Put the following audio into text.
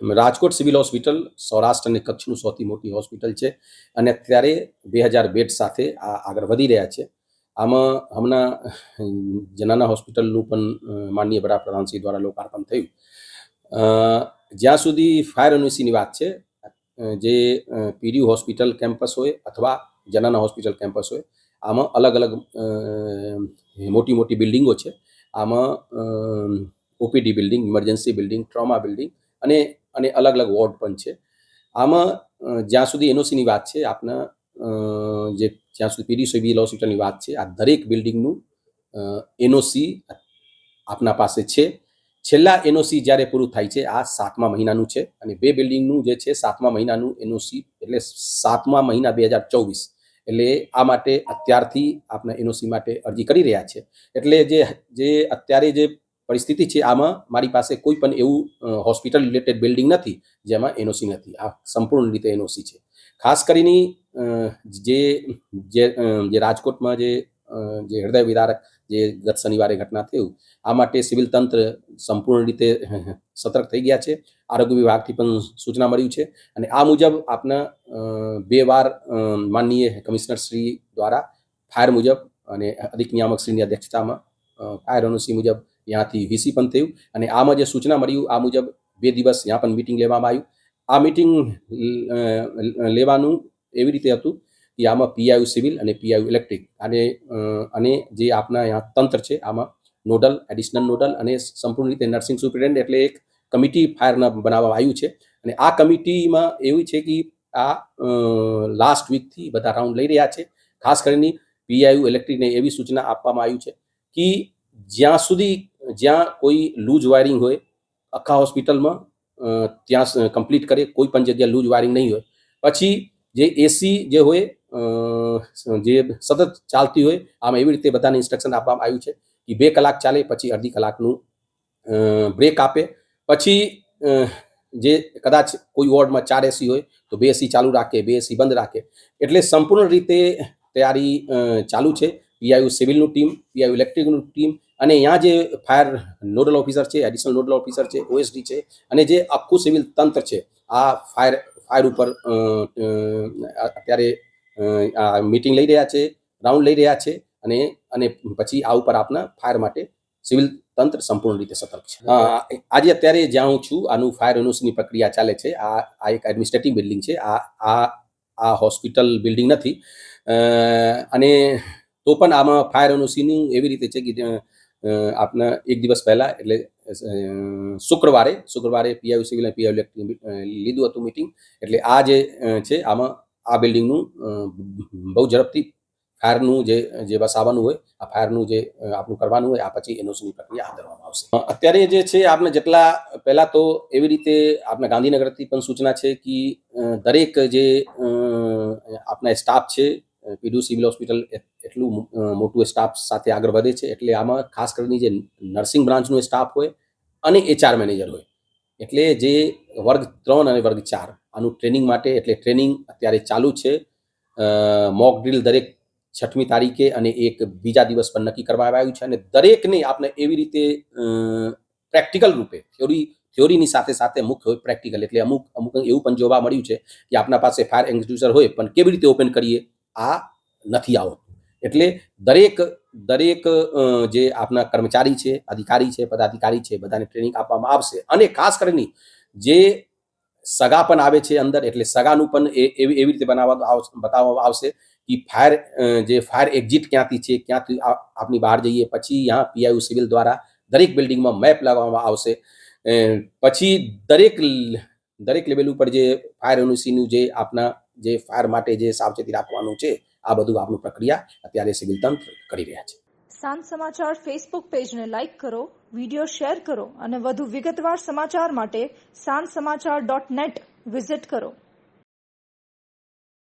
Rajkot civil hospital, Saurashtra અને કચ્છનું સૌથી મોટી હોસ્પિટલ છે. અને અત્યારે બે હજાર બેડ સાથે આ આગળ વધી રહ્યા છે. આમાં હમણાં, જનાના હોસ્પિટલનું પણ માનનીય વડાપ્રધાનશ્રી દ્વારા લોકાર્પણ થયું. જ્યાં સુધી ફાયર યુનિવર્સિટીની વાત છે જે પીડી હોસ્પિટલ કેમ્પસ હોય અથવા જનાના હોસ્પિટલ કેમ્પસ હોય, આમાં અલગ અલગ મોટી મોટી બિલ્ડિંગો છે. આમાં OPD building, emergency building, trauma building અને અને અલગ અલગ વોર્ડ પણ છે. આમાં જ્યાં સુધી એનઓસીની વાત છે, આપના જે જ્યાં સુધી પીડી સિવિલ હોસ્પિટલની વાત છે, આ દરેક બિલ્ડિંગનું એનઓસી આપના પાસે છે. છેલ્લા એનઓસી જ્યારે પૂરું થાય છે, આ સાતમા મહિનાનું છે અને બે બિલ્ડિંગનું જે છે, સાતમા મહિનાનું એનઓસી એટલે સાતમા મહિના બે હજાર ચોવીસ. એટલે આ માટે અત્યારથી આપના એનઓસી માટે અરજી કરી રહ્યા છે. એટલે જે જે અત્યારે જે પરિસ્થિતિ છે. આમાં મારી પાસે કોઈ પણ એવું હોસ્પિટલ રિલેટેડ બિલ્ડિંગ નથી, જેમાં એનઓસી નથી. આ સંપૂર્ણ રીતે એનઓસી છે. ખાસ કરીને જે જે રાજકોટમાં જે જે હૃદય વિદારક જે ગત શનિવારે ઘટના થયું, આ માટે સિવિલ તંત્ર સંપૂર્ણ રીતે સતર્ક થઈ ગયા છે. આરોગ્ય વિભાગથી પણ સૂચના મળ્યું છે. અને આ મુજબ આપના બે વાર માનનીય કમિશનર શ્રી દ્વારા ફાયર મુજબ અને અધિક નિયામક શ્રીની અધ્યક્ષતામાં ફાયર એનઓસી મુજબ ત્યાંથી વીસી પણ થયું અને આમાં જે સૂચના મળ્યું, આ મુજબ બે દિવસ ત્યાં પણ મિટિંગ લેવામાં આવ્યું. આ મિટિંગ લેવાનું એવી રીતે હતું કે આમાં પીઆયુ સિવિલ અને પીઆઈયુ ઇલેક્ટ્રિક અને અને જે આપના અહીંયા તંત્ર છે, આમાં નોડલ એડિશનલ નોડલ અને સંપૂર્ણ રીતે નર્સિંગ સુપ્રિન્ટેન્ડન્ટ એટલે એક કમિટી ફાયરના બનાવવામાં આવ્યું છે. અને આ કમિટીમાં એવું છે કે આ લાસ્ટ વીકથી બધા રાઉન્ડ લઈ રહ્યા છે. ખાસ કરીને પીઆઈયુ ઇલેક્ટ્રિકને એવી સૂચના આપવામાં આવી છે કે જ્યાં સુધી જ્યાં કોઈ લૂઝ વાયરિંગ હોય, આખા હોસ્પિટલમાં ત્યાં કમ્પ્લીટ કરે, કોઈ પણ જગ્યાએ લૂઝ વાયરિંગ નહીં હોય. પછી જે એસી જે હોય જે સતત ચાલતી હોય, આમ એવી રીતે બધાને ઇન્સ્ટ્રક્શન આપવામાં આવ્યું છે કે બે કલાક ચાલે, પછી અડધી કલાકનું બ્રેક આપે. પછી જે કદાચ કોઈ વોર્ડમાં ચાર એસી હોય, તો બે એસી ચાલુ રાખે, બે એસી બંધ રાખે. એટલે સંપૂર્ણ રીતે તૈયારી ચાલુ છે. પીઆઈયુ સિવિલનું ટીમ પીઆઈયુ ઇલેક્ટ્રિકનું ટીમ અને અહીંયા જે ફાયર નોડલ ઓફિસર છે એડિશનલ નોડલ ઓફિસર છે ઓએસડી છે, અને જે આખું સિવિલ તંત્ર છે, આ ફાયર ફાયર ઉપર અત્યારે આ મિટિંગ લઈ રહ્યા છે રાઉન્ડ લઈ રહ્યા છે, અને અને પછી આ ઉપર આપના ફાયર માટે સિવિલ તંત્ર સંપૂર્ણ રીતે સતર્ક છે. આજે અત્યારે જ્યાં હું છું, આનું ફાયર એનઓસીની પ્રક્રિયા ચાલે છે, આ આ એક એડમિનિસ્ટ્રેટિવ બિલ્ડિંગ છે, આ આ આ હોસ્પિટલ બિલ્ડિંગ નથી. અને તો પણ આમાં ફાયર એનઓસીનું એવી રીતે છે કે આપના એક દિવસ પહેલા, એટલે શુક્રવારે શુક્રવારે પીઆઈ સિવિલ અને પીઆઈ ઇલેક્ટ્રિક લીધું હતું મિટિંગ. એટલે આ જે છે, આમાં આ બિલ્ડિંગનું બહુ ઝડપથી ફાયરનું જે જે વસાવવાનું હોય, આ ફાયરનું જે આપણું કરવાનું હોય, આ પછી એનઓસીની પ્રક્રિયા હાથ ધરવામાં આવશે. અત્યારે જે છે આપણે જેટલા પહેલાં તો એવી રીતે આપણા ગાંધીનગરથી પણ સૂચના છે કે દરેક જે આપના સ્ટાફ છે, પીડુ સિવિલ હોસ્પિટલ એટલું મોટું સ્ટાફ સાથે આગળ વધે છે. એટલે આમાં ખાસ કરીને જે નર્સિંગ બ્રાન્ચનો સ્ટાફ હોય અને એચઆર મેનેજર હોય. એટલે જે વર્ગ ત્રણ અને વર્ગ ચાર, આનું ટ્રેનિંગ માટે, એટલે ટ્રેનિંગ અત્યારે ચાલુ છે. મોક ડ્રીલ દરેક છઠમી તારીખે અને એક બીજા દિવસ પર નક્કી કરવામાં આવ્યું છે. અને દરેકને આપણે એવી રીતે પ્રેક્ટિકલ રૂપે થિયોરી થિયોરીની સાથે સાથે મુખ્ય હોય પ્રેક્ટિકલ એટલે અમુક અમુક એવું પણ જોવા મળ્યું છે કે આપણા પાસે ફાયર એક્ઝિક્યુટર હોય, પણ કેવી રીતે ઓપન કરીએ, આ નથી આવતું. એટલે દરેક દરેક જે આપણા કર્મચારી છે, અધિકારી છે, પદાધિકારી છે, બધાને ટ્રેનિંગ આપવામાં આવશે. અને ખાસ કરીને જે સગા પણ આવે છે અંદર, એટલે સગાનું પણ એવી એવી રીતે બનાવવામાં આવશે બતાવવામાં આવશે કે ફાયર જે ફાયર એક્ઝિટ ક્યાંથી છે, ક્યાંથી આપની બહાર જઈએ, પછી यहाँ પીઆઈયુ સિવિલ દ્વારા દરેક બિલ્ડિંગમાં મેપ લગાવવામાં આવશે. પછી દરેક દરેક લેવલ ઉપર જે ફાયર એનઓસીનું જે આપના, જે ફાયર માટે જે સાવચેતી રાખવાનું છે આ બધું આપણું પ્રક્રિયા અત્યારે સિવિલ તંત્ર કરી રહ્યા છે. સાંજ સમાચાર ફેસબુક પેજને લાઇક કરો વીડિયો શેર કરો અને વધુ વિગતવાર સમાચાર માટે સાંજ સમાચાર ડોટ નેટ વિઝિટ કરો.